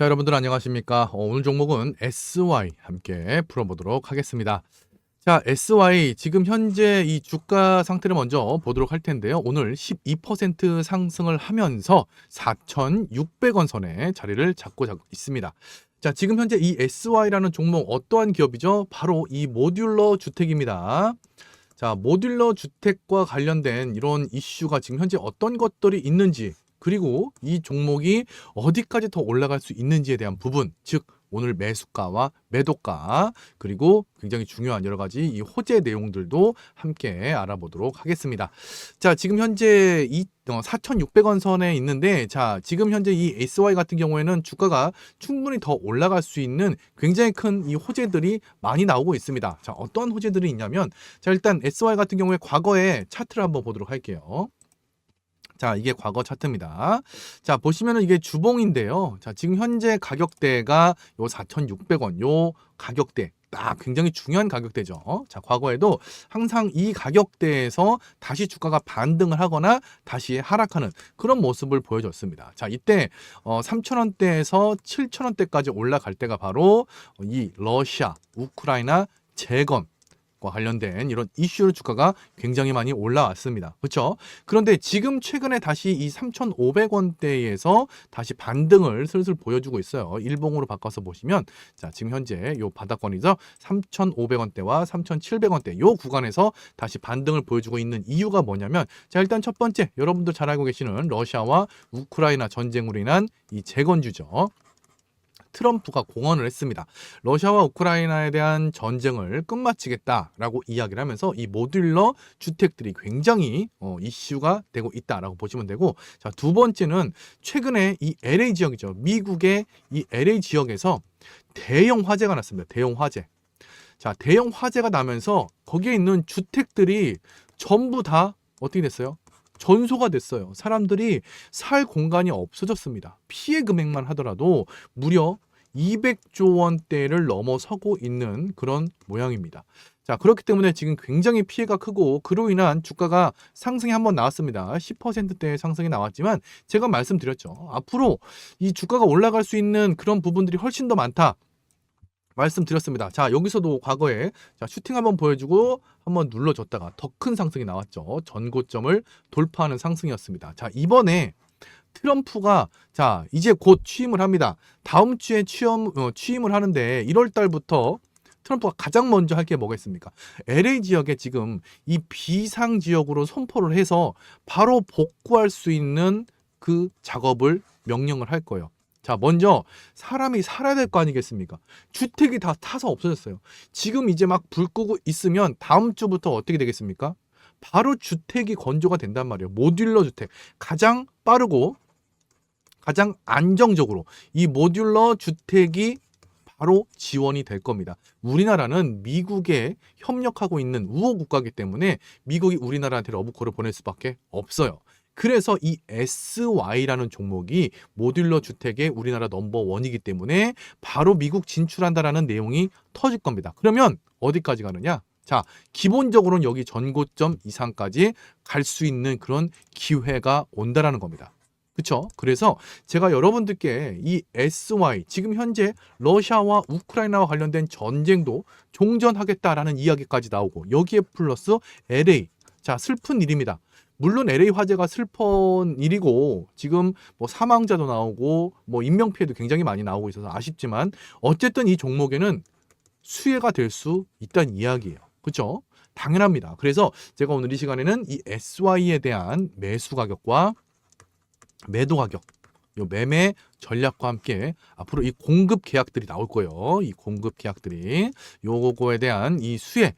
자, 여러분들 안녕하십니까? 어, 오늘 종목은 SY 함께 풀어보도록 하겠습니다. 자, SY 지금 현재 이 주가 상태를 먼저 보도록 할 텐데요. 오늘 12% 상승을 하면서 4,600원 선에 자리를 잡고 있습니다. 자, 지금 현재 이 SY라는 종목 어떠한 기업이죠? 바로 이 모듈러 주택입니다. 자, 모듈러 주택과 관련된 이런 이슈가 지금 현재 어떤 것들이 있는지 그리고 이 종목이 어디까지 더 올라갈 수 있는지에 대한 부분, 즉 오늘 매수가와 매도가 그리고 굉장히 중요한 여러 가지 이 호재 내용들도 함께 알아보도록 하겠습니다. 자, 지금 현재 이 4,600원 선에 있는데 자, 지금 현재 이 SY 같은 경우에는 주가가 충분히 더 올라갈 수 있는 굉장히 큰 이 호재들이 많이 나오고 있습니다. 자, 어떤 호재들이 있냐면 자, 일단 SY 같은 경우에 과거의 차트를 한번 보도록 할게요. 자, 이게 과거 차트입니다. 자, 보시면은 이게 주봉인데요. 자, 지금 현재 가격대가 요 4,600원 요 가격대 딱 굉장히 중요한 가격대죠. 자, 과거에도 항상 이 가격대에서 다시 주가가 반등을 하거나 다시 하락하는 그런 모습을 보여줬습니다. 자, 이때 어, 3,000원대에서 7,000원대까지 올라갈 때가 바로 이 러시아, 우크라이나 재건 과 관련된 이런 이슈로 주가가 굉장히 많이 올라왔습니다. 그렇죠? 그런데 지금 최근에 다시 이 3,500원대에서 다시 반등을 슬슬 보여주고 있어요. 일봉으로 바꿔서 보시면 자, 지금 현재 요 바닥권이죠. 3,500원대와 3,700원대 요 구간에서 다시 반등을 보여주고 있는 이유가 뭐냐면 자, 일단 첫 번째 여러분들 잘 알고 계시는 러시아와 우크라이나 전쟁으로 인한 이 재건주죠. 트럼프가 공언을 했습니다. 러시아와 우크라이나에 대한 전쟁을 끝마치겠다라고 이야기를 하면서 이 모듈러 주택들이 굉장히 어, 이슈가 되고 있다라고 보시면 되고 자, 두 번째는 최근에 이 LA 지역이죠. 미국의 이 LA 지역에서 대형 화재가 났습니다. 대형 화재. 자, 대형 화재가 나면서 거기에 있는 주택들이 전부 다 어떻게 됐어요? 전소가 됐어요. 사람들이 살 공간이 없어졌습니다. 피해 금액만 하더라도 무려 200조 원대를 넘어서고 있는 그런 모양입니다. 자, 그렇기 때문에 지금 굉장히 피해가 크고 그로 인한 주가가 상승이 한번 나왔습니다. 10%대의 상승이 나왔지만 제가 말씀드렸죠. 앞으로 이 주가가 올라갈 수 있는 그런 부분들이 훨씬 더 많다. 말씀드렸습니다. 자, 여기서도 과거에 자, 슈팅 한번 보여주고 한번 눌러줬다가 더 큰 상승이 나왔죠. 전고점을 돌파하는 상승이었습니다. 자, 이번에 트럼프가 자, 이제 곧 취임을 합니다. 다음 주에 취임, 어, 취임을 하는데 1월 달부터 트럼프가 가장 먼저 할 게 뭐겠습니까? LA 지역에 지금 이 비상 지역으로 선포를 해서 바로 복구할 수 있는 그 작업을 명령을 할 거예요. 자, 먼저 사람이 살아야 될 거 아니겠습니까? 주택이 다 타서 없어졌어요. 지금 이제 막 불 끄고 있으면 다음 주부터 어떻게 되겠습니까? 바로 주택이 건조가 된단 말이에요. 모듈러 주택. 가장 빠르고 가장 안정적으로 이 모듈러 주택이 바로 지원이 될 겁니다. 우리나라는 미국에 협력하고 있는 우호 국가이기 때문에 미국이 우리나라한테 러브콜을 보낼 수밖에 없어요. 그래서 이 SY라는 종목이 모듈러 주택의 우리나라 넘버 원이기 때문에 바로 미국 진출한다라는 내용이 터질 겁니다. 그러면 어디까지 가느냐? 자, 기본적으로는 여기 전고점 이상까지 갈 수 있는 그런 기회가 온다라는 겁니다. 그렇죠? 그래서 제가 여러분들께 이 SY 지금 현재 러시아와 우크라이나와 관련된 전쟁도 종전하겠다라는 이야기까지 나오고 여기에 플러스 LA 자 슬픈 일입니다. 물론 LA 화재가 슬픈 일이고 지금 뭐 사망자도 나오고 뭐 인명 피해도 굉장히 많이 나오고 있어서 아쉽지만 어쨌든 이 종목에는 수혜가 될 수 있다는 이야기예요. 그렇죠? 당연합니다. 그래서 제가 오늘 이 시간에는 이 SY에 대한 매수 가격과 매도 가격 요 매매 전략과 함께 앞으로 이 공급 계약들이 나올 거예요. 이 공급 계약들이 요거에 대한 이 수혜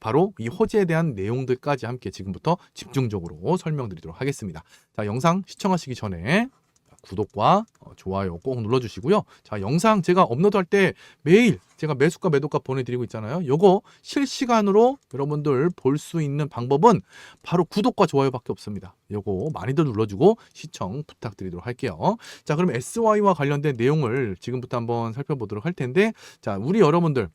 바로 이 호재에 대한 내용들까지 함께 지금부터 집중적으로 설명드리도록 하겠습니다. 자, 영상 시청하시기 전에 구독과 어, 좋아요 꼭 눌러주시고요. 자, 영상 제가 업로드할 때 매일 제가 매수가 매도가 보내드리고 있잖아요. 요거 실시간으로 여러분들 볼 수 있는 방법은 바로 구독과 좋아요밖에 없습니다. 요거 많이들 눌러주고 시청 부탁드리도록 할게요. 자, 그럼 SY와 관련된 내용을 지금부터 한번 살펴보도록 할 텐데, 자, 우리 여러분들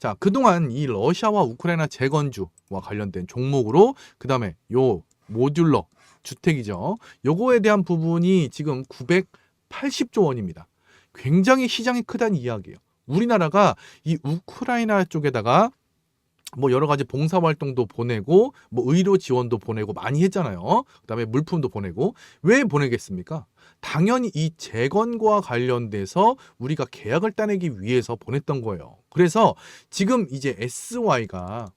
자, 그동안 이 러시아와 우크라이나 재건주와 관련된 종목으로 그다음에 요 모듈러 주택이죠. 요거에 대한 부분이 지금 980조 원입니다. 굉장히 시장이 크다는 이야기예요. 우리나라가 이 우크라이나 쪽에다가 뭐 여러 가지 봉사 활동도 보내고 뭐 의료 지원도 보내고 많이 했잖아요. 그다음에 물품도 보내고 왜 보내겠습니까? 당연히 이 재건과 관련돼서 우리가 계약을 따내기 위해서 보냈던 거예요. 그래서 지금 이제 SY가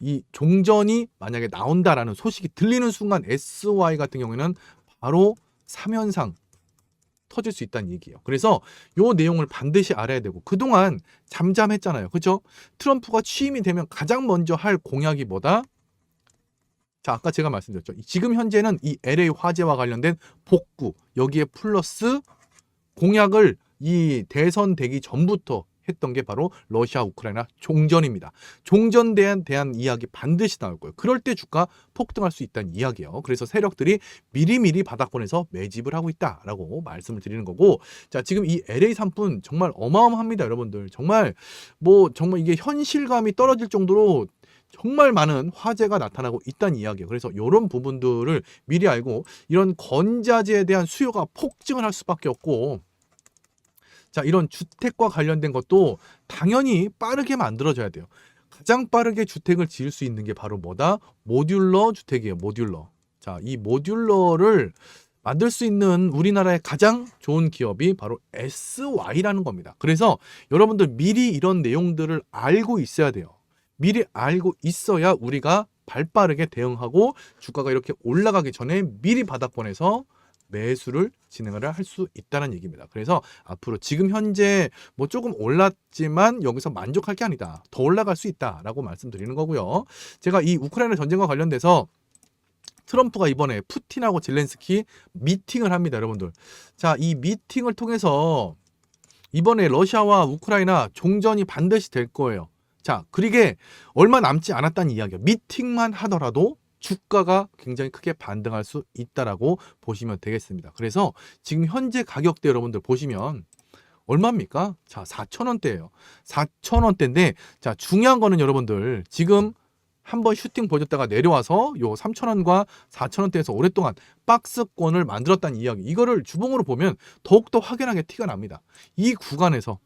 이 종전이 만약에 나온다라는 소식이 들리는 순간 SY 같은 경우에는 바로 3연상 터질 수 있다는 얘기예요. 그래서 요 내용을 반드시 알아야 되고 그동안 잠잠했잖아요. 그죠? 트럼프가 취임이 되면 가장 먼저 할 공약이 뭐다? 자, 아까 제가 말씀드렸죠. 지금 현재는 이 LA 화재와 관련된 복구, 여기에 플러스 공약을 이 대선 되기 전부터 했던 게 바로 러시아 우크라이나 종전입니다. 종전에 대한, 대한 이야기 반드시 나올 거예요. 그럴 때 주가 폭등할 수 있다는 이야기예요. 그래서 세력들이 미리미리 바닥권에서 매집을 하고 있다라고 말씀을 드리는 거고 자 지금 이 LA 산분 정말 어마어마합니다 여러분들 정말 뭐 정말 이게 현실감이 떨어질 정도로 정말 많은 화재가 나타나고 있다는 이야기예요. 그래서 이런 부분들을 미리 알고 이런 건자재에 대한 수요가 폭증을 할 수밖에 없고 자, 이런 주택과 관련된 것도 당연히 빠르게 만들어져야 돼요. 가장 빠르게 주택을 지을 수 있는 게 바로 뭐다? 모듈러 주택이에요. 모듈러. 자, 이 모듈러를 만들 수 있는 우리나라의 가장 좋은 기업이 바로 SY라는 겁니다. 그래서 여러분들 미리 이런 내용들을 알고 있어야 돼요. 미리 알고 있어야 우리가 발 빠르게 대응하고 주가가 이렇게 올라가기 전에 미리 바닥권에서 매수를 진행을 할 수 있다는 얘기입니다. 그래서 앞으로 지금 현재 뭐 조금 올랐지만 여기서 만족할 게 아니다. 더 올라갈 수 있다라고 말씀드리는 거고요. 제가 이 우크라이나 전쟁과 관련돼서 트럼프가 이번에 푸틴하고 젤렌스키 미팅을 합니다, 여러분들. 자, 이 미팅을 통해서 이번에 러시아와 우크라이나 종전이 반드시 될 거예요. 자, 그리게 얼마 남지 않았다는 이야기예요. 미팅만 하더라도 주가가 굉장히 크게 반등할 수 있다라고 보시면 되겠습니다. 그래서 지금 현재 가격대 여러분들 보시면 얼마입니까? 자, 4,000원대예요. 4,000원대인데 자, 중요한 거는 여러분들 지금 한번 슈팅 보여줬다가 내려와서 요 3,000원과 4,000원대에서 오랫동안 박스권을 만들었다는 이야기. 이거를 주봉으로 보면 더욱더 확연하게 티가 납니다. 이 구간에서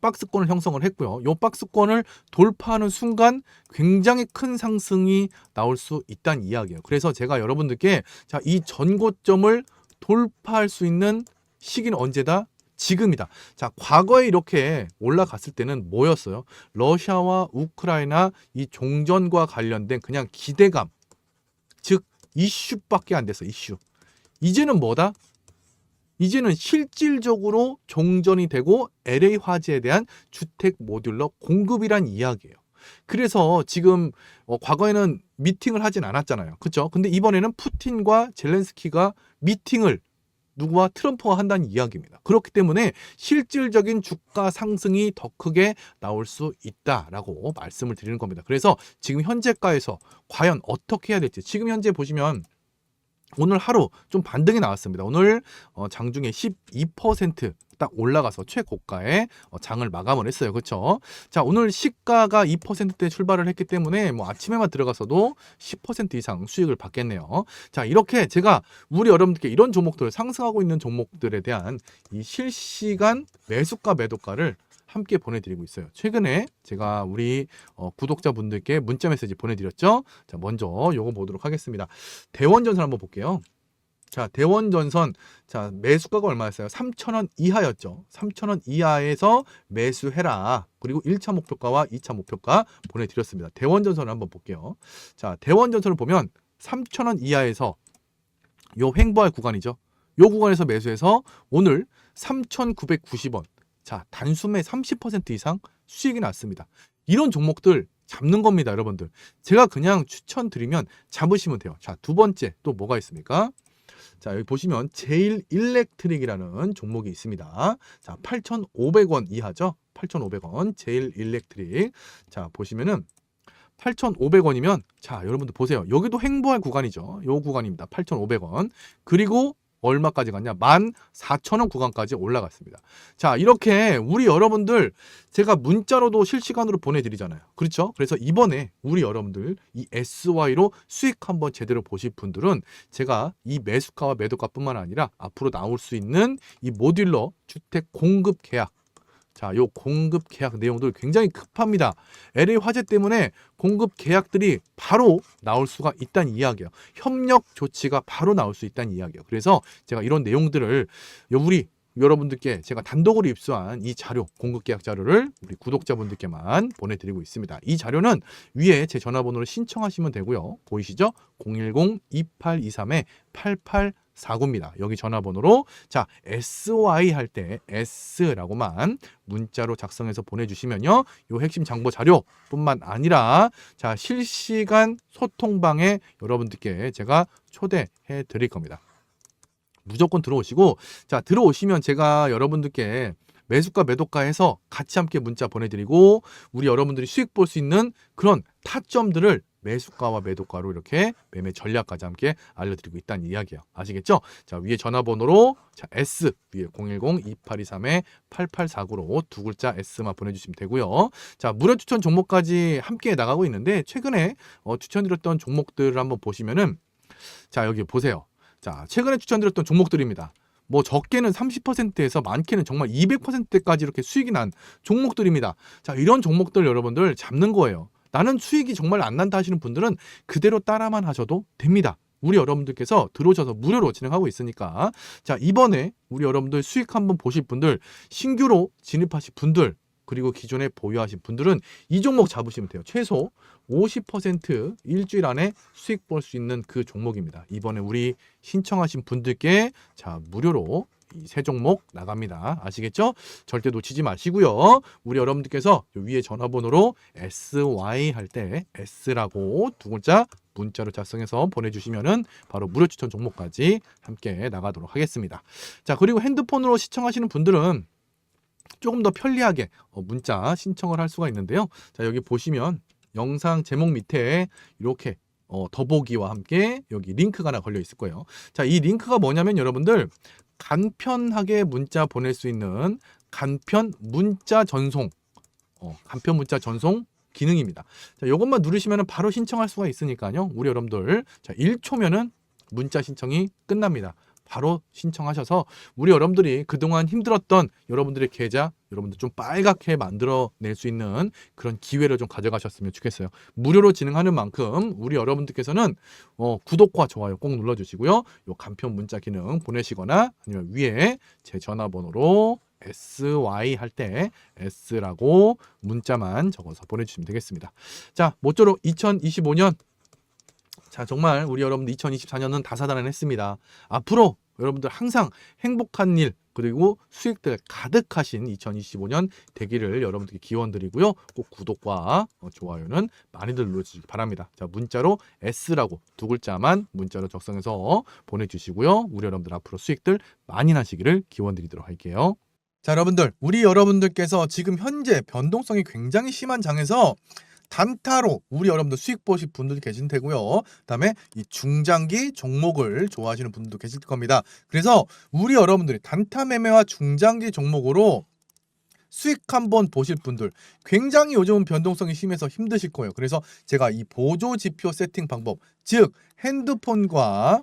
박스권을 형성을 했고요. 이 박스권을 돌파하는 순간 굉장히 큰 상승이 나올 수 있다는 이야기예요. 그래서 제가 여러분들께 자, 이 전고점을 돌파할 수 있는 시기는 언제다? 지금이다. 자, 과거에 이렇게 올라갔을 때는 뭐였어요? 러시아와 우크라이나 이 종전과 관련된 그냥 기대감, 즉 이슈밖에 안 됐어. 이슈. 이제는 뭐다? 이제는 실질적으로 종전이 되고 LA 화재에 대한 주택 모듈러 공급이란 이야기예요. 그래서 지금 어, 과거에는 미팅을 하진 않았잖아요. 그렇죠? 근데 이번에는 푸틴과 젤렌스키가 미팅을 누구와 트럼프와 한다는 이야기입니다. 그렇기 때문에 실질적인 주가 상승이 더 크게 나올 수 있다라고 말씀을 드리는 겁니다. 그래서 지금 현재가에서 과연 어떻게 해야 될지 지금 현재 보시면 오늘 하루 좀 반등이 나왔습니다. 오늘 어, 장중에 12%딱 올라가서 최고가에 어, 장을 마감을 했어요. 그렇죠? 자, 오늘 시가가 2%대 출발을 했기 때문에 뭐 아침에만 들어가서도 10% 이상 수익을 받겠네요. 자, 이렇게 제가 우리 여러분들께 이런 종목들 상승하고 있는 종목들에 대한 이 실시간 매수가 매도가를 함께 보내드리고 있어요. 최근에 제가 우리 어, 구독자분들께 문자 메시지 보내드렸죠. 자, 먼저 요거 보도록 하겠습니다. 대원전선 한번 볼게요. 자, 대원전선. 자, 매수가가 얼마였어요? 3,000원 이하였죠. 3,000원 이하에서 매수해라. 그리고 1차 목표가와 2차 목표가 보내드렸습니다. 대원전선을 한번 볼게요. 자, 대원전선을 보면 3,000원 이하에서 요 횡보할 구간이죠. 요 구간에서 매수해서 오늘 3,990원. 자, 단숨에 30% 이상 수익이 났습니다. 이런 종목들 잡는 겁니다, 여러분들. 제가 그냥 추천드리면 잡으시면 돼요. 자, 두 번째 또 뭐가 있습니까? 자, 여기 보시면 제일 일렉트릭이라는 종목이 있습니다. 자, 8,500원 이하죠. 8,500원 제일 일렉트릭. 자, 보시면은 8,500원이면 자, 여러분들 보세요. 여기도 횡보할 구간이죠. 요 구간입니다. 8,500원. 그리고 얼마까지 갔냐? 14,000원 구간까지 올라갔습니다. 자, 이렇게 우리 여러분들 제가 문자로도 실시간으로 보내드리잖아요. 그렇죠? 그래서 이번에 우리 여러분들 이 SY로 수익 한번 제대로 보실 분들은 제가 이 매수가와 매도가뿐만 아니라 앞으로 나올 수 있는 이 모듈러 주택 공급 계약 자, 요 공급 계약 내용들 굉장히 급합니다. LA 화재 때문에 공급 계약들이 바로 나올 수가 있다는 이야기예요. 협력 조치가 바로 나올 수 있다는 이야기예요. 그래서 제가 이런 내용들을 요 우리 여러분들께 제가 단독으로 입수한 이 자료, 공급 계약 자료를 우리 구독자분들께만 보내드리고 있습니다. 이 자료는 위에 제 전화번호를 신청하시면 되고요. 보이시죠? 010-2823-8849입니다. 여기 전화번호로 자 SY 할 때 S라고만 문자로 작성해서 보내주시면요. 요 핵심 정보 자료뿐만 아니라 자 실시간 소통방에 여러분들께 제가 초대해 드릴 겁니다. 무조건 들어오시고 자 들어오시면 제가 여러분들께 매수가 매도가 해서 같이 함께 문자 보내드리고 우리 여러분들이 수익 볼 수 있는 그런 타점들을 매수가와 매도가로 이렇게 매매 전략까지 함께 알려드리고 있다는 이야기예요. 아시겠죠? 자 위에 전화번호로 자 S 위에 010-2823-8849로 두 글자 S만 보내주시면 되고요. 자 무료 추천 종목까지 함께 나가고 있는데 최근에 어, 추천드렸던 종목들을 한번 보시면은 자 여기 보세요. 자, 최근에 추천드렸던 종목들입니다. 뭐 적게는 30%에서 많게는 정말 200%까지 이렇게 수익이 난 종목들입니다. 자, 이런 종목들 여러분들 잡는 거예요. 나는 수익이 정말 안 난다 하시는 분들은 그대로 따라만 하셔도 됩니다. 우리 여러분들께서 들어오셔서 무료로 진행하고 있으니까 자 이번에 우리 여러분들 수익 한번 보실 분들 신규로 진입하실 분들 그리고 기존에 보유하신 분들은 이 종목 잡으시면 돼요. 최소 50% 일주일 안에 수익 볼 수 있는 그 종목입니다. 이번에 우리 신청하신 분들께 자 무료로 이세 종목 나갑니다. 아시겠죠? 절대 놓치지 마시고요. 우리 여러분들께서 요 위에 전화번호로 SY 할 때 S라고 두 글자 문자로 작성해서 보내주시면은 바로 무료 추천 종목까지 함께 나가도록 하겠습니다. 자 그리고 핸드폰으로 시청하시는 분들은 조금 더 편리하게 어, 문자 신청을 할 수가 있는데요. 자 여기 보시면 영상 제목 밑에 이렇게 어, 더보기와 함께 여기 링크가 하나 걸려 있을 거예요. 자, 이 링크가 뭐냐면 여러분들 간편하게 문자 보낼 수 있는 간편 문자 전송, 어, 간편 문자 전송 기능입니다. 자, 이것만 누르시면 바로 신청할 수가 있으니까요. 우리 여러분들 자, 1초면은 문자 신청이 끝납니다. 바로 신청하셔서 우리 여러분들이 그동안 힘들었던 여러분들의 계좌 여러분들 좀 빨갛게 만들어낼 수 있는 그런 기회를 좀 가져가셨으면 좋겠어요. 무료로 진행하는 만큼 우리 여러분들께서는 어, 구독과 좋아요 꼭 눌러주시고요. 요 간편 문자 기능 보내시거나 아니면 위에 제 전화번호로 SY 할 때 S라고 문자만 적어서 보내주시면 되겠습니다. 자, 모쪼록 2025년 자, 정말 우리 여러분들 2024년은 다사다난했습니다. 앞으로 여러분들 항상 행복한 일 그리고 수익들 가득하신 2025년 되기를 여러분들께 기원드리고요. 꼭 구독과 어, 좋아요는 많이들 눌러주시기 바랍니다. 자, 문자로 S라고 두 글자만 문자로 작성해서 보내주시고요. 우리 여러분들 앞으로 수익들 많이 나시기를 기원드리도록 할게요. 자, 여러분들, 우리 여러분들께서 지금 현재 변동성이 굉장히 심한 장에서 단타로 우리 여러분들 수익 보실 분들도 계신 테고요. 그다음에 이 중장기 종목을 좋아하시는 분들도 계실 겁니다. 그래서 우리 여러분들이 단타 매매와 중장기 종목으로 수익 한번 보실 분들 굉장히 요즘 변동성이 심해서 힘드실 거예요. 그래서 제가 이 보조 지표 세팅 방법, 즉 핸드폰과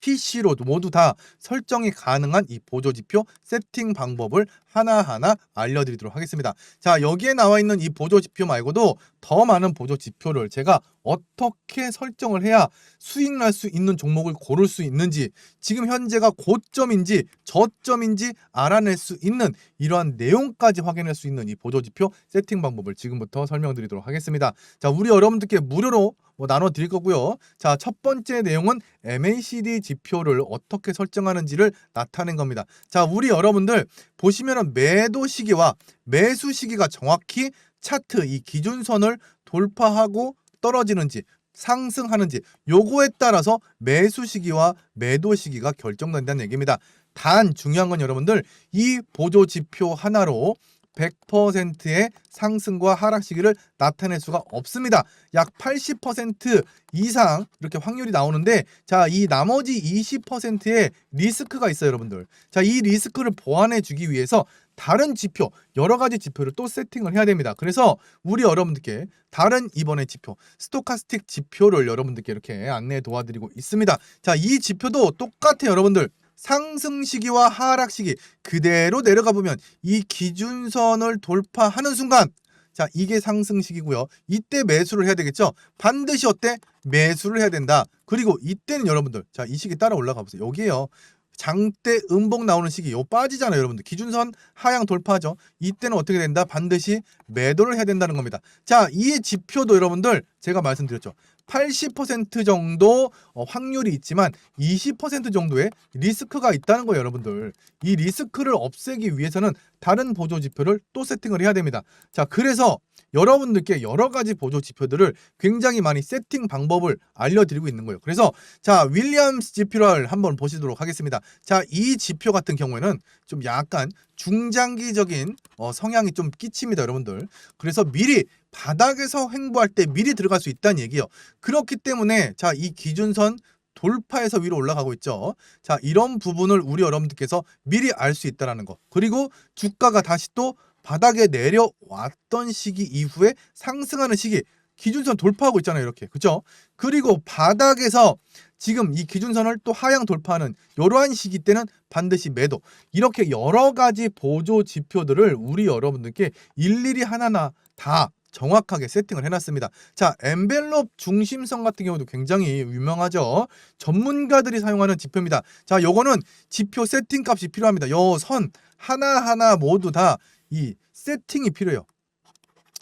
PC로 모두 다 설정이 가능한 이 보조 지표 세팅 방법을 하나하나 알려드리도록 하겠습니다. 자, 여기에 나와 있는 이 보조 지표 말고도 더 많은 보조 지표를 제가 어떻게 설정을 해야 수익 날 수 있는 종목을 고를 수 있는지, 지금 현재가 고점인지 저점인지 알아낼 수 있는 이러한 내용까지 확인할 수 있는 이 보조 지표 세팅 방법을 지금부터 설명드리도록 하겠습니다. 자, 우리 여러분들께 무료로 뭐 나눠 드릴 거고요. 자, 첫 번째 내용은 MACD 지표를 어떻게 설정하는지를 나타낸 겁니다. 자, 우리 여러분들 보시면은 매도 시기와 매수 시기가 정확히 차트 이 기준선을 돌파하고 떨어지는지 상승하는지 요거에 따라서 매수 시기와 매도 시기가 결정된다는 얘기입니다. 단 중요한 건 여러분들 이 보조 지표 하나로 100%의 상승과 하락 시기를 나타낼 수가 없습니다. 약 80% 이상 이렇게 확률이 나오는데 자, 이 나머지 20%의 리스크가 있어요, 여러분들. 자, 이 리스크를 보완해 주기 위해서 다른 지표, 여러 가지 지표를 또 세팅을 해야 됩니다. 그래서 우리 여러분들께 다른 이번에 지표, 스토카스틱 지표를 여러분들께 이렇게 안내 도와드리고 있습니다. 자, 이 지표도 똑같아요, 여러분들. 상승 시기와 하락 시기 그대로 내려가 보면 이 기준선을 돌파하는 순간 자, 이게 상승 시기고요. 이때 매수를 해야 되겠죠? 반드시 어때? 매수를 해야 된다. 그리고 이때는 여러분들 자, 이 시기 따라 올라가 보세요. 여기에요. 장대 음봉 나오는 시기 요 빠지잖아요 여러분들. 기준선 하향 돌파하죠. 이때는 어떻게 된다? 반드시 매도를 해야 된다는 겁니다. 자 이 지표도 여러분들 제가 말씀드렸죠. 80% 정도 어, 확률이 있지만 20% 정도의 리스크가 있다는 거예요 여러분들. 이 리스크를 없애기 위해서는 다른 보조 지표를 또 세팅을 해야 됩니다 자 그래서 여러분들께 여러 가지 보조 지표들을 굉장히 많이 세팅 방법을 알려드리고 있는 거예요. 그래서 자 윌리엄스 지표를 한번 보시도록 하겠습니다. 자 이 지표 같은 경우에는 좀 약간 중장기적인 어, 성향이 좀 끼칩니다, 여러분들. 그래서 미리 바닥에서 횡보할 때 미리 들어갈 수 있다는 얘기예요. 그렇기 때문에 자 이 기준선 돌파해서 위로 올라가고 있죠. 자, 이런 부분을 우리 여러분들께서 미리 알 수 있다라는 거. 그리고 주가가 다시 또 바닥에 내려왔던 시기 이후에 상승하는 시기 기준선 돌파하고 있잖아요 이렇게 그죠 그리고 바닥에서 지금 이 기준선을 또 하향 돌파하는 이러한 시기 때는 반드시 매도 이렇게 여러 가지 보조 지표들을 우리 여러분들께 일일이 하나하나 다 정확하게 세팅을 해놨습니다. 자, 엔벨롭 중심성 같은 경우도 굉장히 유명하죠. 전문가들이 사용하는 지표입니다. 자, 요거는 지표 세팅 값이 필요합니다. 요 선 하나하나 모두 다 이 세팅이 필요해요.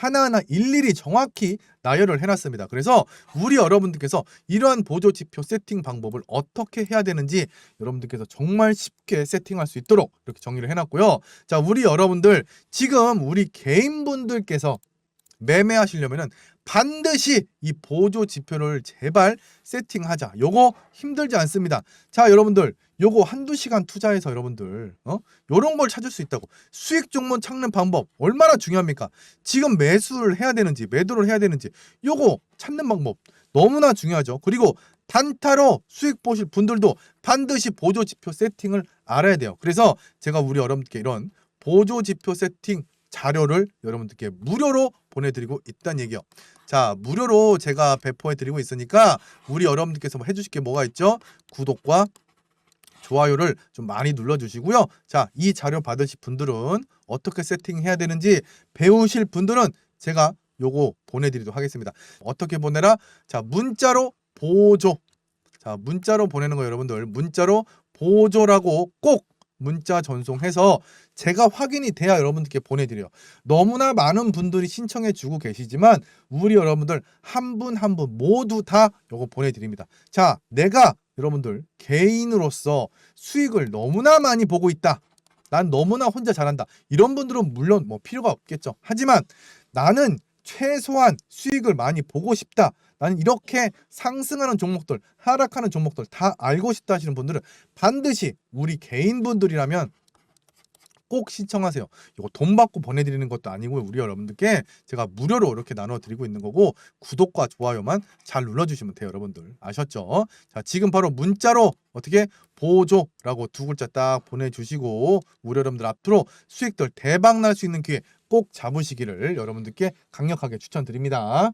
하나하나 일일이 정확히 나열을 해놨습니다. 그래서 우리 여러분들께서 이러한 보조 지표 세팅 방법을 어떻게 해야 되는지 여러분들께서 정말 쉽게 세팅할 수 있도록 이렇게 정리를 해놨고요. 자, 우리 여러분들 지금 우리 개인분들께서 매매하시려면은 반드시 이 보조 지표를 제발 세팅하자. 요거 힘들지 않습니다. 자, 여러분들 요거 한두 시간 투자해서 여러분들 어? 요런 걸 찾을 수 있다고. 수익 종목 찾는 방법 얼마나 중요합니까? 지금 매수를 해야 되는지 매도를 해야 되는지 요거 찾는 방법 너무나 중요하죠. 그리고 단타로 수익 보실 분들도 반드시 보조 지표 세팅을 알아야 돼요. 그래서 제가 우리 여러분께 이런 보조 지표 세팅 자료를 여러분들께 무료로 보내드리고 있다는 얘기요. 자, 무료로 제가 배포해드리고 있으니까 우리 여러분들께서 뭐 해주실 게 뭐가 있죠? 구독과 좋아요를 좀 많이 눌러주시고요. 자, 이 자료 받으실 분들은 어떻게 세팅해야 되는지 배우실 분들은 제가 요거 보내드리도록 하겠습니다. 어떻게 보내라? 자, 문자로 보조. 자, 문자로 보내는 거 여러분들 문자로 보조라고 꼭 문자 전송해서 제가 확인이 돼야 여러분들께 보내드려요. 너무나 많은 분들이 신청해 주고 계시지만 우리 여러분들 한 분 한 분 모두 다 요거 보내드립니다. 자, 내가 여러분들 개인으로서 수익을 너무나 많이 보고 있다. 난 너무나 혼자 잘한다. 이런 분들은 물론 뭐 필요가 없겠죠. 하지만 나는 최소한 수익을 많이 보고 싶다. 나는 이렇게 상승하는 종목들, 하락하는 종목들 다 알고 싶다 하시는 분들은 반드시 우리 개인분들이라면 꼭 신청하세요. 이거 돈 받고 보내드리는 것도 아니고요. 우리 여러분들께 제가 무료로 이렇게 나눠드리고 있는 거고 구독과 좋아요만 잘 눌러주시면 돼요, 여러분들. 아셨죠? 자, 지금 바로 문자로 어떻게 보조라고 두 글자 딱 보내주시고 우리 여러분들 앞으로 수익들 대박 날 수 있는 기회 꼭 잡으시기를 여러분들께 강력하게 추천드립니다.